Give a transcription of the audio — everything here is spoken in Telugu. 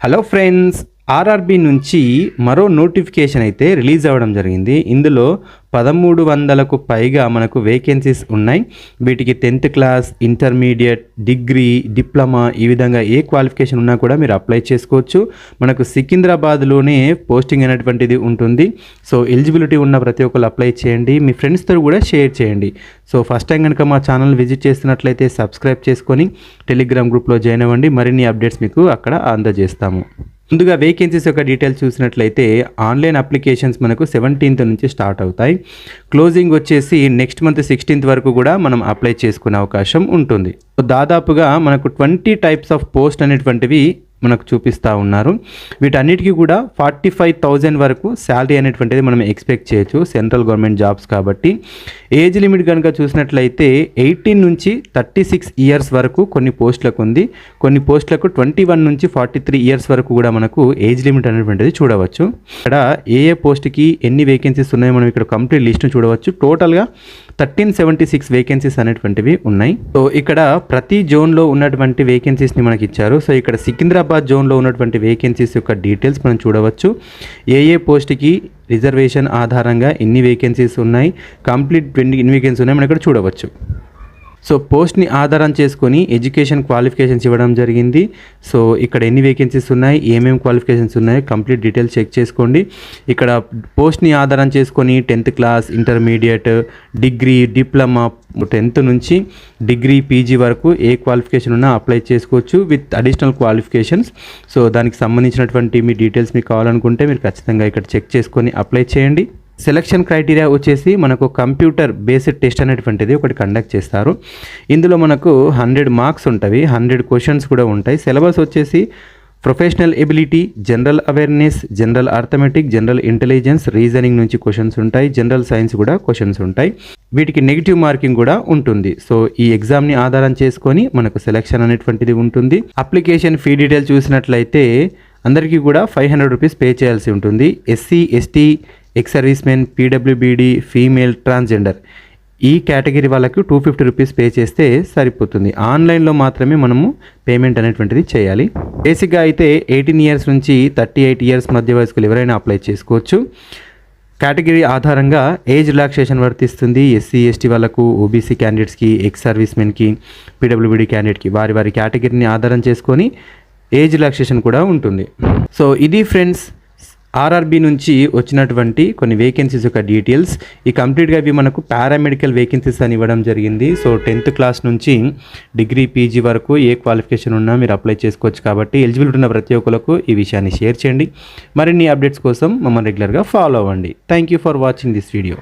హలో ఫ్రెండ్స్ ఆర్ఆర్బి నుంచి మరో నోటిఫికేషన్ అయితే రిలీజ్ అవ్వడం జరిగింది. ఇందులో పదమూడు వందలకు పైగా మనకు వేకెన్సీస్ ఉన్నాయి. వీటికి tenth class intermediate degree diploma ఈ విధంగా ఏ క్వాలిఫికేషన్ ఉన్నా కూడా మీరు అప్లై చేసుకోవచ్చు. మనకు సికింద్రాబాద్లోనే పోస్టింగ్ అనేటువంటిది ఉంటుంది. సో ఎలిజిబిలిటీ ఉన్న ప్రతి ఒక్కరు అప్లై చేయండి. మీ ఫ్రెండ్స్తో కూడా షేర్ చేయండి. సో ఫస్ట్ టైం కనుక మా ఛానల్ విజిట్ చేస్తున్నట్లయితే సబ్స్క్రైబ్ చేసుకొని టెలిగ్రామ్ గ్రూప్లో జాయిన్ అవ్వండి. మరిన్ని అప్డేట్స్ మీకు అక్కడ అందజేస్తాము. ముందుగా వేకెన్సీస్ యొక్క డీటెయిల్స్ చూసినట్లయితే ఆన్లైన్ అప్లికేషన్స్ మనకు సెవెంటీన్త్ నుంచి స్టార్ట్ అవుతాయి. క్లోజింగ్ వచ్చేసి నెక్స్ట్ మంత్ సిక్స్టీన్త్ వరకు కూడా మనం అప్లై చేసుకునే అవకాశం ఉంటుంది. దాదాపుగా మనకు ట్వంటీ టైప్స్ ఆఫ్ పోస్ట్ అనేటువంటివి మనకు చూపిస్తూ ఉన్నారు. వీటన్నిటికీ కూడా ఫార్టీ ఫైవ్ థౌజండ్ వరకు శాలరీ అనేటువంటిది మనం ఎక్స్పెక్ట్ చేయొచ్చు సెంట్రల్ గవర్నమెంట్ జాబ్స్ కాబట్టి. ఏజ్ లిమిట్ కనుక చూసినట్లయితే ఎయిటీన్ నుంచి థర్టీ సిక్స్ ఇయర్స్ వరకు కొన్ని పోస్టులకు ఉంది. కొన్ని పోస్టులకు ట్వంటీ వన్ నుంచి ఫార్టీ త్రీ ఇయర్స్ వరకు కూడా మనకు ఏజ్ లిమిట్ అనేటువంటిది చూడవచ్చు. ఇక్కడ ఏ ఏ పోస్ట్కి ఎన్ని వేకెన్సీస్ ఉన్నాయో మనం ఇక్కడ కంప్లీట్ లిస్ట్ను చూడవచ్చు. టోటల్గా థర్టీన్ సెవెంటీ సిక్స్ వేకెన్సీస్ అనేటువంటివి ఉన్నాయి. సో ఇక్కడ ప్రతి జోన్లో ఉన్నటువంటి వేకెన్సీస్ని మనకి ఇచ్చారు. సో ఇక్కడ సికింద్రాబాద్ జోన్లో ఉన్నటువంటి వేకెన్సీస్ యొక్క డీటెయిల్స్ మనం చూడవచ్చు. ఏ ఏ పోస్ట్కి రిజర్వేషన్ ఆధారంగా ఎన్ని వేకెన్సీస్ ఉన్నాయి? కంప్లీట్ ఎన్ని వేకెన్సీ ఉన్నాయి? మనం ఇక్కడ చూడవచ్చు. సో పోస్ట్ని ఆధారం చేసుకొని ఎడ్యుకేషన్ క్వాలిఫికేషన్స్ ఇవ్వడం జరిగింది. సో ఇక్కడ ఎన్ని వేకెన్సీస్ ఉన్నాయి ఏమేమి క్వాలిఫికేషన్స్ ఉన్నాయి కంప్లీట్ డీటెయిల్స్ చెక్ చేసుకోండి. ఇక్కడ పోస్ట్ని ఆధారం చేసుకొని tenth class intermediate degree diploma tenth నుంచి డిగ్రీ పీజీ వరకు ఏ క్వాలిఫికేషన్ ఉన్నా అప్లై చేసుకోవచ్చు విత్ అడిషనల్ క్వాలిఫికేషన్స్ సో దానికి సంబంధించినటువంటి మీ డీటెయిల్స్ మీకు కావాలనుకుంటే మీరు ఖచ్చితంగా ఇక్కడ చెక్ చేసుకొని అప్లై చేయండి. సెలక్షన్ క్రైటీరియా వచ్చేసి మనకు కంప్యూటర్ బేస్డ్ టెస్ట్ అనేటువంటిది ఒకటి కండక్ట్ చేస్తారు. ఇందులో మనకు హండ్రెడ్ మార్క్స్ ఉంటాయి హండ్రెడ్ క్వశ్చన్స్ కూడా ఉంటాయి. సిలబస్ వచ్చేసి professional ability general awareness general arithmetic general intelligence reasoning నుంచి క్వశ్చన్స్ ఉంటాయి జనరల్ సైన్స్ కూడా క్వశ్చన్స్ ఉంటాయి. వీటికి నెగిటివ్ మార్కింగ్ కూడా ఉంటుంది. సో ఈ ఎగ్జామ్ని ఆధారం చేసుకొని మనకు సెలక్షన్ అనేటువంటిది ఉంటుంది. అప్లికేషన్ ఫీ డీటెయిల్ చూసినట్లయితే అందరికీ కూడా ఫైవ్ హండ్రెడ్ రూపీస్ పే చేయాల్సి ఉంటుంది. SC ST ex service men PWBD female transgender. ఈ కేటగిరీ వాళ్ళకు టూ ఫిఫ్టీ రూపీస్ పే చేస్తే సరిపోతుంది. ఆన్లైన్లో మాత్రమే మనము పేమెంట్ అనేటువంటిది చేయాలి. బేసిక్గా అయితే ఎయిటీన్ ఇయర్స్ నుంచి థర్టీ ఎయిట్ ఇయర్స్ మధ్య వయస్కులు ఎవరైనా అప్లై చేసుకోవచ్చు. కేటగిరీ ఆధారంగా ఏజ్ రిలాక్సేషన్ వర్తిస్తుంది. ఎస్సీ ఎస్టీ వాళ్ళకు ఓబీసీ క్యాండిడేట్స్కి ఎక్స్ సర్వీస్ మెన్కి పీడబ్ల్యూబీడీ క్యాండిడేట్కి వారి వారి కేటగిరీని ఆధారం చేసుకొని ఏజ్ రిలాక్సేషన్ కూడా ఉంటుంది. సో ఇది ఫ్రెండ్స్ ఆర్ఆర్బి నుంచి వచ్చినటువంటి కొన్ని వేకెన్సీస్ యొక్క డీటెయిల్స్ ఈ కంప్లీట్గా ఇవి మనకు పారామెడికల్ వేకెన్సీస్ అని ఇవ్వడం జరిగింది. సో టెన్త్ క్లాస్ నుంచి డిగ్రీ పీజీ వరకు ఏ క్వాలిఫికేషన్ ఉన్నా మీరు అప్లై చేసుకోవచ్చు కాబట్టి ఎలిజిబిలిటీ ఉన్న ప్రతి ఒక్కరికి ఈ విషయాన్ని షేర్ చేయండి. మరిన్ని అప్డేట్స్ కోసం మమ్మల్ని రెగ్యులర్గా ఫాలో అవ్వండి. Thank you for watching this video